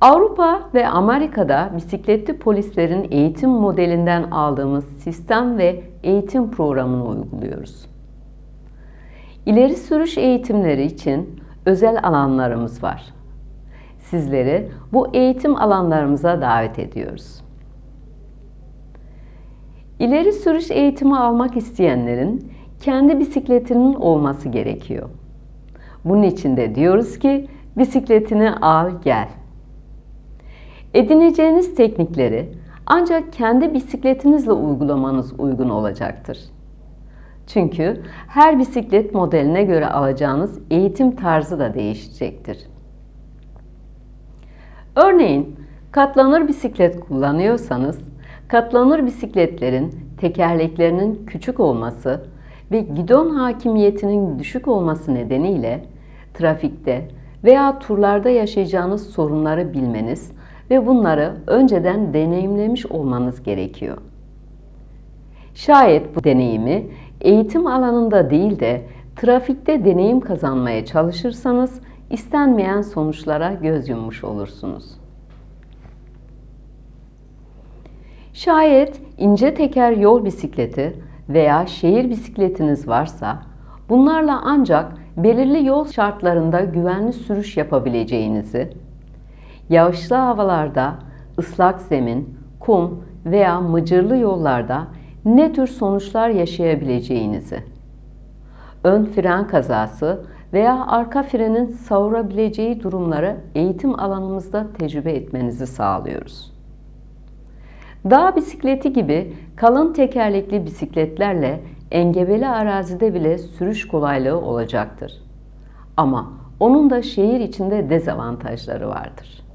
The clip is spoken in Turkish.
Avrupa ve Amerika'da bisikletli polislerin eğitim modelinden aldığımız sistem ve eğitim programını uyguluyoruz. İleri sürüş eğitimleri için özel alanlarımız var. Sizleri bu eğitim alanlarımıza davet ediyoruz. İleri sürüş eğitimi almak isteyenlerin kendi bisikletinin olması gerekiyor. Bunun için de diyoruz ki bisikletini al gel. Edineceğiniz teknikleri ancak kendi bisikletinizle uygulamanız uygun olacaktır. Çünkü her bisiklet modeline göre alacağınız eğitim tarzı da değişecektir. Örneğin katlanır bisiklet kullanıyorsanız katlanır bisikletlerin tekerleklerinin küçük olması ve gidon hakimiyetinin düşük olması nedeniyle trafikte veya turlarda yaşayacağınız sorunları bilmeniz ve bunları önceden deneyimlemiş olmanız gerekiyor. Şayet bu deneyimi eğitim alanında değil de trafikte deneyim kazanmaya çalışırsanız istenmeyen sonuçlara göz yummuş olursunuz. Şayet ince teker yol bisikleti veya şehir bisikletiniz varsa bunlarla ancak belirli yol şartlarında güvenli sürüş yapabileceğinizi, yağışlı havalarda ıslak zemin, kum veya mıcırlı yollarda ne tür sonuçlar yaşayabileceğinizi, ön fren kazası veya arka frenin savurabileceği durumları eğitim alanımızda tecrübe etmenizi sağlıyoruz. Dağ bisikleti gibi kalın tekerlekli bisikletlerle engebeli arazide bile sürüş kolaylığı olacaktır. Ama onun da şehir içinde dezavantajları vardır.